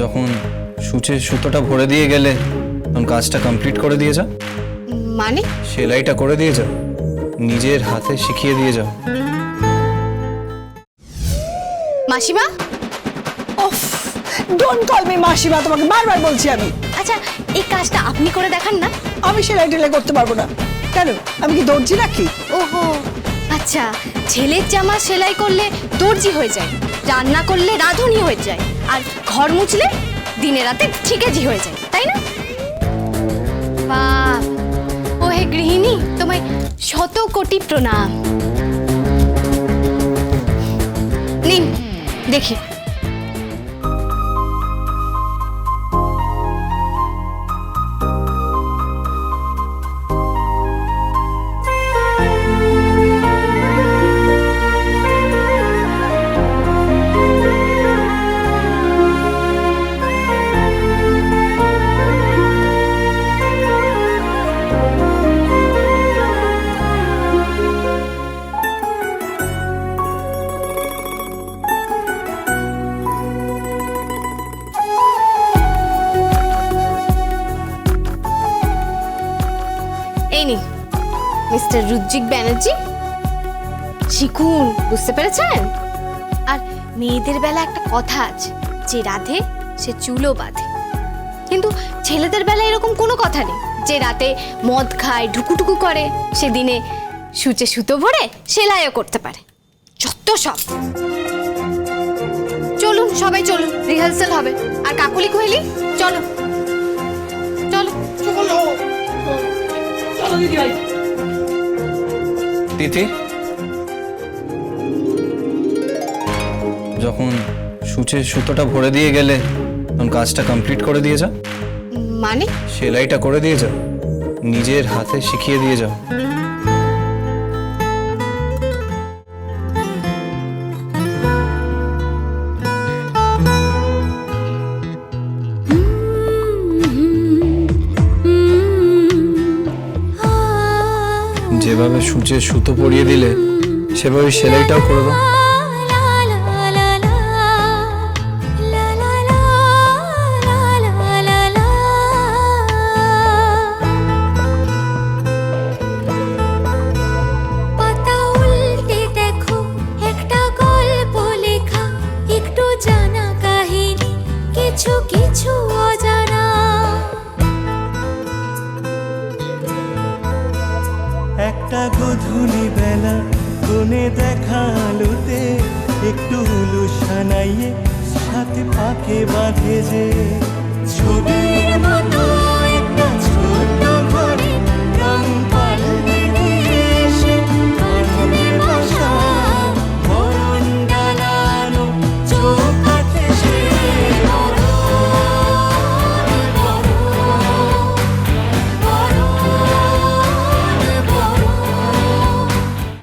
যখন সূচে সুতোটা ভরে দিয়ে গেলে তখন কাজটা কমপ্লিট করে দিয়ে যাও মানে? সেলাইটা করে দিয়ে যাও নিজের হাতে শিখিয়ে দিয়ে যাও মাসিমা? ওফ ডোন্ট কল মি মাসিমা তোমাকে বারবার বলছি আমি। আচ্ছা এই কাজটা আপনি করে দেখান না। আমি সেলাই টেলাই করতে পারব না। কেন? আমি কি দর্জি নাকি? ওহো আচ্ছা ছেলের জামা সেলাই করলে দর্জি হয়ে যায়, রান্না করলে রাঁধুনি হয়ে যায়, আর ঘর মুছলে দিনে রাতে ঠিকাজি হয়ে যায়, তাই না? বাপ ও হে গৃহিণী, তোমায় শত কোটি প্রণাম। নিন, দেখি। এই মিস্টার রুদ্রিক ব্যানার্জি? শিখুন, বুঝতে পেরেছেন? আর মেয়েদের বেলা একটা কথা আছে, যে রাধে, সে চুলও বাঁধে। কিন্তু ছেলেদের বেলা এরকম কোনো কথা নেই, যে রাতে মদ খায় ঢুকুটুকু করে সেদিনে সুচে সুতো ভরে, সেলাইও করতে পারে। যত সব। চলুন, সবাই চলুন, রিহার্সাল হবে। আর কাকুলি কোহেলি, চলো। তিথি? যখন সূচে সুতোটা ভরে দিয়ে গেলে তখন কাজটা কমপ্লিট করে দিয়ে যাও। মানে? সেলাইটা করে দিয়ে যাও। নিজের হাতে শিখিয়ে দিয়ে যাও। যেভাবে সূচে সুতো পরিয়ে দিলে সেভাবে সেলাইটাও করে দাও কিছু কিছু অজানা একটা গধুলি বেলা কোনে দেখা আলোতে একটু হুলু সানাইয়ে সাথে পাকে বাঁধে যে। ছবির মতো